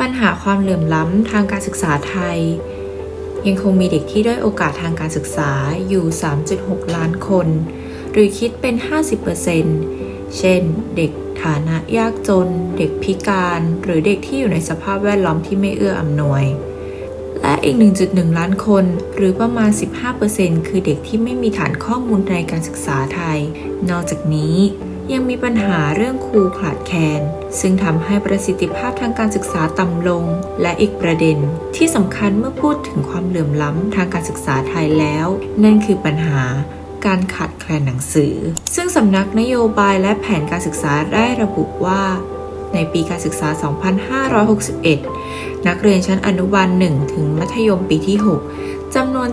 ปัญหาความเหลื่อมล้ำทางการศึกษาไทย ยังคงมีเด็กที่ด้อยโอกาสทางการศึกษาอยู่ 3.6 ล้านคน หรือคิดเป็น 50%เช่น เด็กฐานะยากจน เด็กพิการ หรือเด็กที่อยู่ในสภาพแวดล้อมที่ไม่เอื้ออำนวย และอีก 1.1 ล้านคน หรือประมาณ 15%คือเด็กที่ไม่มีฐานข้อมูลในการศึกษาไทย นอกจากนี้ ยังมีปัญหาเรื่องครูขาดแคลน ซึ่งทำให้ประสิทธิภาพทางการศึกษาต่ำลง และอีกประเด็น ที่สำคัญเมื่อพูดถึงความเหลื่อมล้ำทางการศึกษาไทยแล้ว นั่นคือปัญหาการขาดแคลนหนังสือ ซึ่งสำนักนโยบายและแผนการศึกษาได้ระบุว่า ในปีการศึกษา 2561 นักเรียนชั้นอนุบาล 1 ถึงมัธยมปีที่ 6 จำนวน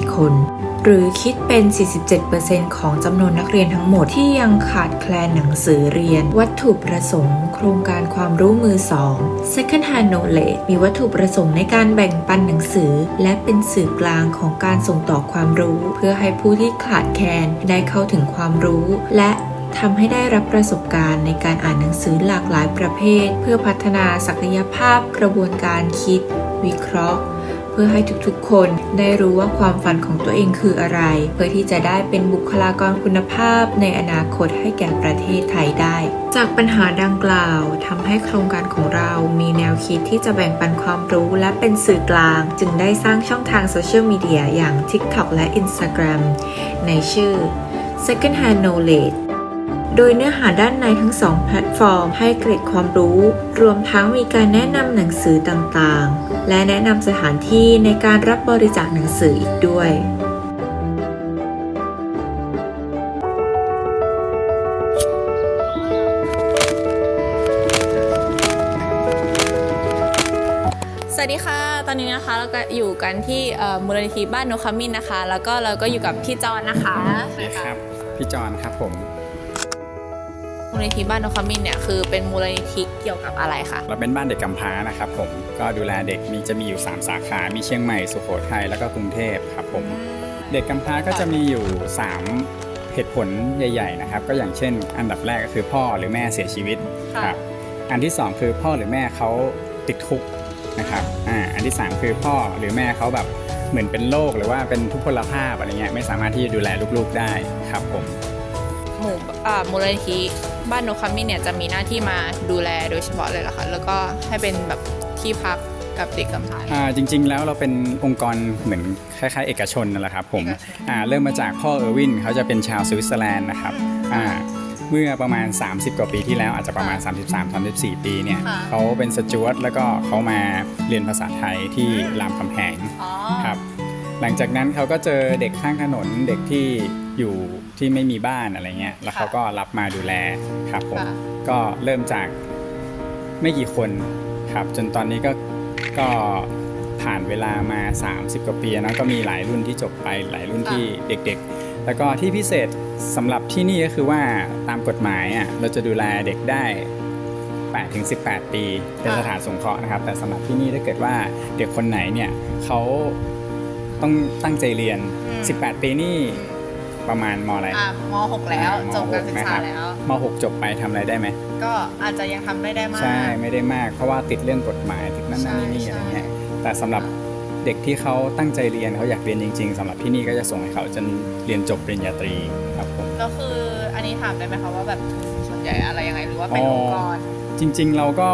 3,231,424 คน หรือคิดเป็น 47%ของจำนวนนักเรียนทั้งหมดที่ยังขาดแคลนหนังสือเรียน วัตถุประสงค์ โครงการความรู้มือ 2 Second Hand Knowledge มีวัตถุประสงค์ในการแบ่งปันหนังสือ และเป็นสื่อกลางของการส่งต่อความรู้ เพื่อให้ผู้ที่ขาดแคลนได้เข้าถึงความรู้ และ ทำให้ได้รับประสบการณ์ในการอ่านหนังสือหลากหลายประเภท เพื่อพัฒนาศักยภาพกระบวนการคิด วิเคราะห์ เพื่อให้ทุกๆ คนได้รู้ว่าความฝันของตัวเองคืออะไร เพื่อที่จะได้เป็นบุคลากรคุณภาพในอนาคตให้แก่ประเทศไทยได้ จากปัญหาดังกล่าวทำให้โครงการของเรามีแนวคิดที่จะแบ่งปันความรู้และเป็นสื่อกลาง จึงได้สร้างช่องทางโซเชียลมีเดียอย่าง TikTok และ Instagram ในชื่อ Second Hand Knowledge โดยเนื้อหาด้านในทั้งสองแพลตฟอร์ม ให้เกร็ดความรู้ รวมทั้งมีการแนะนำหนังสือต่างๆ และแนะนำสถานที่ในการรับบริจาคหนังสืออีกด้วยสวัสดีค่ะ ตอนนี้นะคะเราก็อยู่กันที่เอ่อมูลนิธิบ้านนกขมิ้นนะคะ แล้วก็เราก็อยู่กับพี่จอนนะคะครับ พี่จอนครับผม มูลนิธิบ้านนกขมิ้นเนี่ยคือเป็นมูลนิธิเกี่ยวกับอะไรคะเราเป็นบ้านเด็กกำพร้านะครับผมก็ดูแลเด็กมีจะมีอยู่ 3 สาขา มีเชียงใหม่สุโขทัยแล้วก็กรุงเทพครับผมเด็กกำพร้าก็จะมีอยู่ 3 เหตุผลใหญ่ ๆ นะครับ ก็อย่างเช่น อันดับแรกก็คือพ่อหรือแม่เสียชีวิตครับอันที่ 2 คือพ่อหรือแม่เขาติดคุกนะครับอ่าอันที่ 3 คือพ่อหรือแม่เขาแบบเหมือนเป็นโรคหรือว่าเป็นทุพพลภาพอะไรเงี้ยไม่สามารถที่จะดูแลลูกๆได้ครับผม หมู่อ่ามูลนิธิบ้านนกขมิ้นเนี่ยจะมีหน้าที่มาดูแลโดยเฉพาะเลยเหรอคะแล้วก็ให้เป็นแบบที่พักกับเด็กกำพร้าอ่าจริง ๆ แล้วเราเป็นองค์กรเหมือนคล้ายๆ เอกชนนั่นแหละครับผมอ่าเริ่มมาจากพ่อเออร์วินเขาจะเป็นชาวสวิตเซอร์แลนด์นะครับอ่าเมื่อประมาณ 30 กว่าปีที่แล้วอาจจะประมาณ 33-34 ปีเนี่ยค่ะเขาเป็นสจวตแล้วก็เขามาเรียนภาษาไทยที่รามคำแหงอ๋อครับหลังจากนั้นเขาก็เจอเด็กข้างถนนเด็กที่ อยู่ที่ไม่มีบ้านอะไรเงี้ย แล้วเขาก็รับมาดูแลครับผมค่ะก็เริ่มจากไม่กี่คนครับ จนตอนนี้ก็ก็ผ่านเวลามา 30 กว่าปีนะก็มีหลายรุ่นที่จบไปหลายรุ่นที่เด็ก ๆ แล้วก็ที่พิเศษสำหรับที่นี่ก็คือว่าตามกฎหมายอะเราจะดูแลเด็กได้8ถึง18 ปีเป็นสถานสงเคราะห์นะครับ แต่สำหรับที่นี่ถ้าเกิดว่าเด็กคนไหนเนี่ยเขาต้องตั้งใจเรียนอืม18 ปีนี่ ประมาณมอะไรอ่ามหกแล้วอ่ามจบการศึกหกนะคษารับแล้ว ม .6 จบไปทำอะไรได้ไหม ก็อาจจะยังทำไม่ได้มาก ใช่ไม่ได้มาก เพราะว่าติดเรื่องกฎหมายติดนั่นนั่นนี่ใช่อะไรเงี้ยใช่แต่สำหรับเด็กที่เขาตั้งใจเรียนเขาอยากเรียนจริง ๆสำหรับที่นี่ก็จะส่งให้เขาจนเรียนจบปริญญาตรีครับผมแล้วคืออันนี้ถามได้ไหมคะว่าแบบส่วนใหญ่อะไรยังไงหรือว่าเป็นอ๋อองค์กร จริงๆเราก็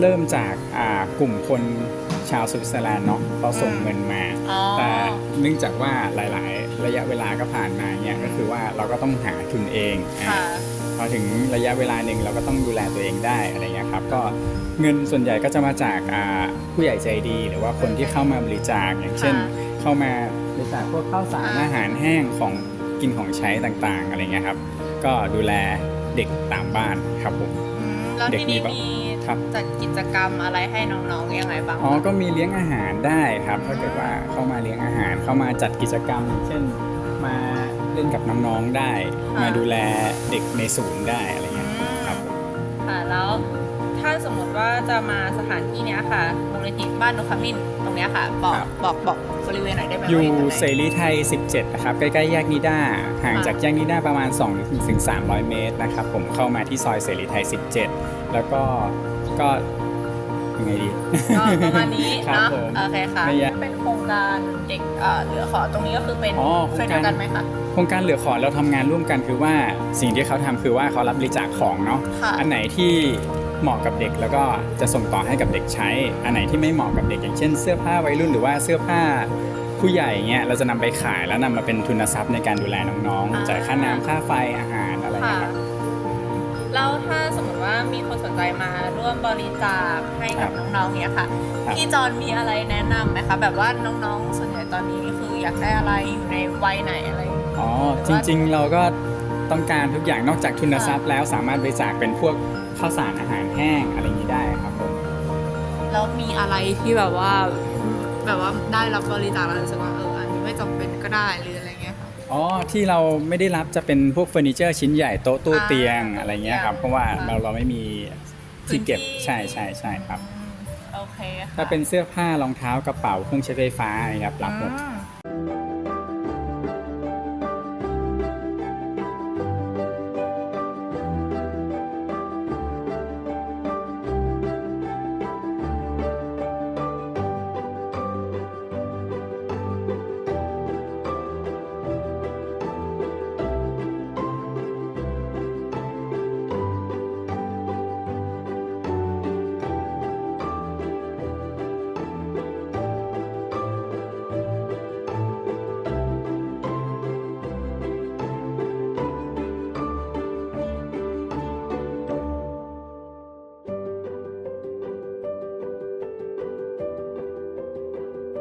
เริ่มจากอ่ากลุ่มคน ชาวสวิตเซอร์แลนด์เนาะเขาส่งอืมเงินมา อ๋อ แต่เนื่องจากว่าหลาย ๆ ระยะเวลาก็ผ่านมาเนี่ยก็คือว่าเราก็ต้องหาทุนเองอ่าค่ะ พอถึงระยะเวลาหนึ่งเราก็ต้องดูแลตัวเองได้อะไรเงี้ยครับก็เงินส่วนใหญ่ก็จะมาจากอ่าผู้ใหญ่ใจดี หรือว่าคนที่เข้ามาบริจาคอย่างเช่น ค่ะเข้ามาบริจาคพวกข้าวสารอ่า อาหารแห้งของกินของใช้ต่างๆอะไรเงี้ยครับก็ดูแลเด็กตามบ้านครับผม อืมแล้วเด็กที่นี่มีปะ มี ครับ จัดกิจกรรมอะไรให้น้องๆยังไงบ้างอ๋อคะก็มีเลี้ยงอาหารได้ครับ ถ้าเกิดว่าเข้ามาเลี้ยงอาหาร เข้ามาจัดกิจกรรม เช่น มาเล่นกับน้องๆได้ มาดูแลเด็กในศูนย์ได้อะไรเงี้ยครับผมค่ะแล้วถ้าสมมติว่าจะมาสถานที่เนี้ยค่ะมูลนิธิบ้านนกขมิ้นตรงเนี้ยค่ะ บอกบอกบอกบริเวณหน่อยได้ไหมอยู่ว่าตรงไหนเสรีไทย 17 นะครับ ใกล้ๆแยกนิด้าห่างค่ะจากแยกนิด้าประมาณ 2-300 เมตรนะครับ ผมเข้ามาที่ซอยเสรีไทย 17 แล้วก็ก็ยังไงดี ก็ประมาณนี้ครับเนาะผมโอเคค่ะ ไม่ยากเป็นโครงการเด็กเอ่อเหลือขอตรงนี้ก็คือเป็นอ๋อเคยเดียวกันไหมคะโครงการเหลือขอเราทำงานร่วมกันคือว่าสิ่งที่เขาทำคือว่าเขารับบริจาคของเนาะ ค่ะอันไหนที่เหมาะกับเด็กแล้วก็จะส่งต่อให้กับเด็กใช้ อันไหนที่ไม่เหมาะกับเด็กอย่างเช่นเสื้อผ้าวัยรุ่นหรือว่าเสื้อผ้าผู้ใหญ่เงี้ยเราจะนำไปขายแล้วนำมาเป็นทุนทรัพย์ในการดูแลน้องๆจ่ายค่าน้ำค่าไฟอาหารอะไรค่ะ เงี้ยครับ แล้วถ้าสมมติว่ามีคนสนใจมาร่วมบริจาคให้กับครับน้องๆเนี่ยค่ะครับพี่จอนมีอะไรแนะนำไหมคะ แบบว่าน้องๆส่วนใหญ่ตอนนี้คืออยากได้อะไรอยู่ในวัยไหนอะไรอ๋อจริงๆเราก็ต้องการทุกอย่างนอกจากทุนทรัพย์แล้วสามารถบริจาคเป็นพวกข้าวสารอาหารแห้งอะไรอย่างนี้ได้ครับผมแล้วมีอะไรที่แบบว่าแบบว่าได้รับบริจาคแล้วรู้สึกว่าเอออันนี้ไม่จำเป็นก็ได้หรื ออะไรเงี้ยค่ะอ๋อที่เราไม่ได้รับจะเป็นพวกเฟอร์นิเจอร์ชิ้นใหญ่โต๊ะตู้อ่าเตียงอะไรเงี้ยครับ เพราะว่าค่ะเราเราไม่มีที่เก็บพื้นที่ ใช่ใช่ใช่ครับอืมโอเคค่ะถ้าเป็นเสื้อผ้ารองเท้ากระเป๋าเครื่องใช้ไฟฟ้าอะไรครับรับหมด อืม